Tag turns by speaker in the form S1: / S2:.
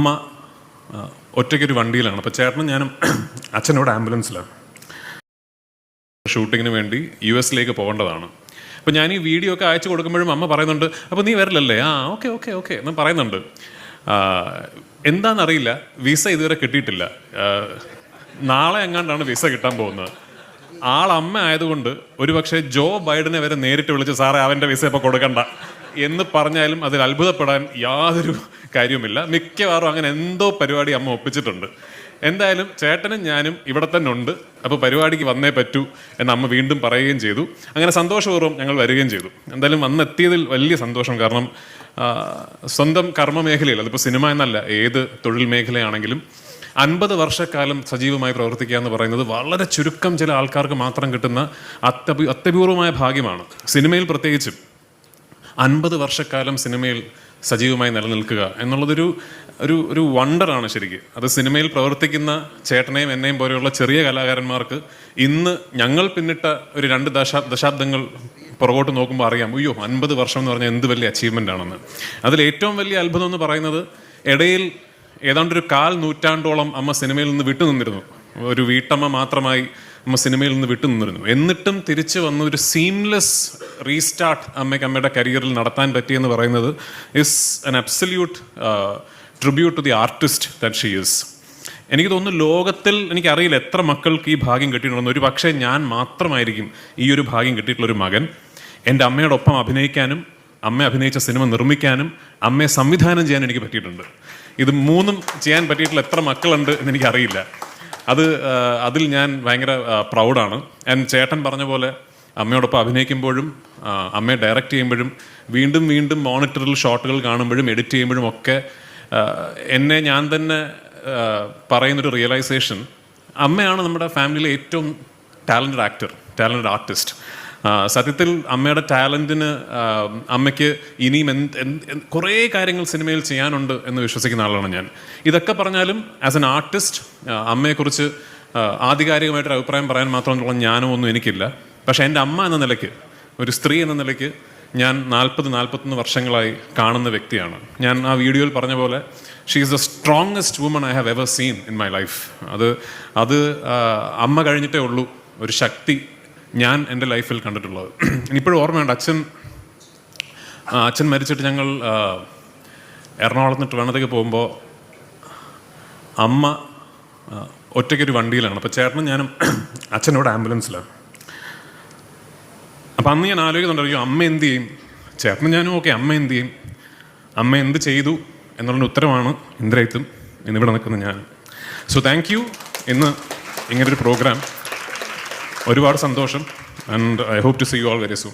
S1: അമ്മ ഒറ്റയ്ക്കൊരു വണ്ടിയിലാണ്. അപ്പോൾ ചേട്ടനും ഞാനും അച്ഛനോട് ആംബുലൻസിലാണ്. ഷൂട്ടിങ്ങിന് വേണ്ടി യു എസിലേക്ക് പോകേണ്ടതാണ്. അപ്പോൾ ഞാൻ ഈ വീഡിയോ ഒക്കെ അയച്ചു കൊടുക്കുമ്പോഴും അമ്മ പറയുന്നുണ്ട് അപ്പോൾ നീ വരില്ലല്ലേ? ആ ഓക്കെ ഓക്കെ ഓക്കെ എന്ന് പറയുന്നുണ്ട്. എന്താണെന്നറിയില്ല. വിസ ഇതുവരെ കിട്ടിയിട്ടില്ല. നാളെ എങ്ങാണ്ടാണ് വിസ കിട്ടാൻ പോകുന്നത്. ആളമ്മ ആയതുകൊണ്ട് ആയതുകൊണ്ട് ഒരുപക്ഷെ ജോ ബൈഡനെ വരെ നേരിട്ട് വിളിച്ച് സാറേ അവന്റെ വിസ ഇപ്പോൾ കൊടുക്കണ്ട. എന്ന് പറഞ്ഞാലും അതിൽ അത്ഭുതപ്പെടാൻ യാതൊരു കാര്യവുമില്ല. മിക്കവാറും അങ്ങനെ എന്തോ പരിപാടി അമ്മ ഒപ്പിച്ചിട്ടുണ്ട്. എന്തായാലും ചേട്ടനും ഞാനും ഇവിടെ തന്നെ ഉണ്ട്. അപ്പോൾ പരിപാടിക്ക് വന്നേ പറ്റൂ എന്ന് അമ്മ വീണ്ടും പറയുകയും ചെയ്തു. അങ്ങനെ സന്തോഷപൂർവം ഞങ്ങൾ വരികയും ചെയ്തു. എന്തായാലും വന്നെത്തിയതിൽ വലിയ സന്തോഷം. കാരണം സ്വന്തം കർമ്മ മേഖലയിൽ അതിപ്പോൾ സിനിമ എന്നല്ല ഏത് തൊഴിൽ മേഖലയാണെങ്കിലും അൻപത് വർഷക്കാലം സജീവമായി പ്രവർത്തിക്കുക എന്ന് പറയുന്നത് വളരെ ചുരുക്കം ചില ആൾക്കാർക്ക് മാത്രം കിട്ടുന്ന അത്യപൂ അത്യപൂർവമായ ഭാഗ്യമാണ്. സിനിമയിൽ പ്രത്യേകിച്ചും. അൻപത് വർഷക്കാലം സിനിമയിൽ സജീവമായി നിലനിൽക്കുക എന്നുള്ളതൊരു ഒരു ഒരു വണ്ടറാണ് ശരിക്കും. അത് സിനിമയിൽ പ്രവർത്തിക്കുന്ന ചേട്ടനെയും എന്നെയും പോലെയുള്ള ചെറിയ കലാകാരന്മാർക്ക് ഇന്ന് ഞങ്ങൾ പിന്നിട്ട ഒരു രണ്ട് ദശാ ദശാബ്ദങ്ങൾ പുറകോട്ട് നോക്കുമ്പോൾ അറിയാം അയ്യോ അൻപത് വർഷം എന്ന് പറഞ്ഞാൽ എന്ത് വലിയ അച്ചീവ്മെന്റ് ആണെന്ന്. അതിൽ ഏറ്റവും വലിയ അത്ഭുതം എന്ന് പറയുന്നത് ഇടയിൽ ഏതാണ്ട് ഒരു കാൽ നൂറ്റാണ്ടോളം അമ്മ സിനിമയിൽ നിന്ന് വിട്ടു നിന്നിരുന്നു. ഒരു വീട്ടമ്മ മാത്രമായി അമ്മ സിനിമയിൽ നിന്ന് വിട്ടു നിന്നിരുന്നു. എന്നിട്ടും തിരിച്ചു വന്ന ഒരു സീംലെസ് റീസ്റ്റാർട്ട് അമ്മയ്ക്ക് അമ്മയുടെ കരിയറിൽ നടത്താൻ പറ്റിയെന്ന് പറയുന്നത് is an absolute tribute to the artist that she is എനിക്ക് തോന്നുന്നു ലോകത്തിൽ എനിക്കറിയില്ല എത്ര മക്കൾക്ക് ഈ ഭാഗ്യം കിട്ടിയിട്ടുണ്ടെന്ന്. ഒരു പക്ഷേ ഞാൻ മാത്രമായിരിക്കും ഈ ഒരു ഭാഗ്യം കിട്ടിയിട്ടുള്ളൊരു മകൻ. എന്റെ അമ്മയോടൊപ്പം അഭിനയിക്കാനും അമ്മ അഭിനയിച്ച സിനിമ നിർമ്മിക്കാനും അമ്മയെ സംവിധാനം ചെയ്യാൻ എനിക്ക് പറ്റിയിട്ടുണ്ട്. ഇത് മൂന്നും ചെയ്യാൻ പറ്റിയിട്ടുള്ള എത്ര മക്കളുണ്ട് എന്ന് എനിക്കറിയില്ല. അത് അതിൽ ഞാൻ ഭയങ്കര പ്രൗഡാണ് ആൻഡ് ചേട്ടൻ പറഞ്ഞ പോലെ അമ്മയോടൊപ്പം അഭിനയിക്കുമ്പോഴും അമ്മയെ ഡയറക്റ്റ് ചെയ്യുമ്പോഴും വീണ്ടും വീണ്ടും മോണിറ്ററിൽ ഷോട്ടുകൾ കാണുമ്പോഴും എഡിറ്റ് ചെയ്യുമ്പോഴും ഒക്കെ എന്നെ ഞാൻ തന്നെ പറയുന്നൊരു റിയലൈസേഷൻ അമ്മയാണ് നമ്മുടെ ഫാമിലിയിലെ ഏറ്റവും ടാലന്റഡ് ആക്ടർ ടാലന്റഡ് ആർട്ടിസ്റ്റ് സത്യത്തിൽ അമ്മയുടെ ടാലന്റിന് അമ്മയ്ക്ക് ഇനിയും എന്ത് കുറേ കാര്യങ്ങൾ സിനിമയിൽ ചെയ്യാനുണ്ട് എന്ന് വിശ്വസിക്കുന്ന ആളാണ് ഞാൻ. ഇതൊക്കെ പറഞ്ഞാലും ആസ് എൻ ആർട്ടിസ്റ്റ് അമ്മയെക്കുറിച്ച് ആധികാരികമായിട്ടൊരു അഭിപ്രായം പറയാൻ മാത്രമുള്ള ജ്ഞാനമൊന്നും എനിക്കില്ല. പക്ഷേ എന്റെ അമ്മ എന്ന നിലയ്ക്ക് ഒരു സ്ത്രീ എന്ന നിലയ്ക്ക് ഞാൻ നാൽപ്പത് നാൽപ്പത്തൊന്ന് വർഷങ്ങളായി കാണുന്ന വ്യക്തിയാണ്. ഞാൻ ആ വീഡിയോയിൽ പറഞ്ഞ പോലെ she is the strongest woman I have ever seen in my life അത് അത് അമ്മ കഴിഞ്ഞിട്ടേ ഉള്ളൂ ഒരു ശക്തി ഞാൻ എന്റെ ലൈഫിൽ കണ്ടിട്ടുള്ളത്. ഇപ്പോഴും ഓർമ്മയുണ്ട് അച്ഛൻ അച്ഛൻ മരിച്ചിട്ട് ഞങ്ങൾ എറണാകുളത്ത് നിന്ന് ട്രിവാണ്ടത്തേക്ക് പോകുമ്പോൾ അമ്മ ഒറ്റയ്ക്കൊരു വണ്ടിയിലാണ്. അപ്പോൾ ചേട്ടനും ഞാനും അച്ഛനോട് ആംബുലൻസിലാണ്. അപ്പം അന്ന് ഞാൻ ആലോചിക്കുന്നുണ്ടായിരിക്കും അമ്മ എന്ത് ചെയ്യും? ചേട്ടനും ഞാനും ഓക്കെ അമ്മ എന്ത് ചെയ്യും? അമ്മ എന്ത് ചെയ്തു എന്നുള്ള ഉത്തരമാണ് ഇന്ദ്രയത്തും എന്നിവിടെ നിൽക്കുന്ന ഞാൻ. സോ താങ്ക് യു ഇന്ന് ഇങ്ങനൊരു പ്രോഗ്രാം ഒരുപാട് സന്തോഷം. And I hope to see you all very soon